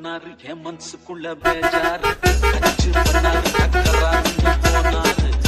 சொன்னாரு என் மனசுக்குள்ள பேஜாரு? அச்சு பண்ணாரு போனாரு.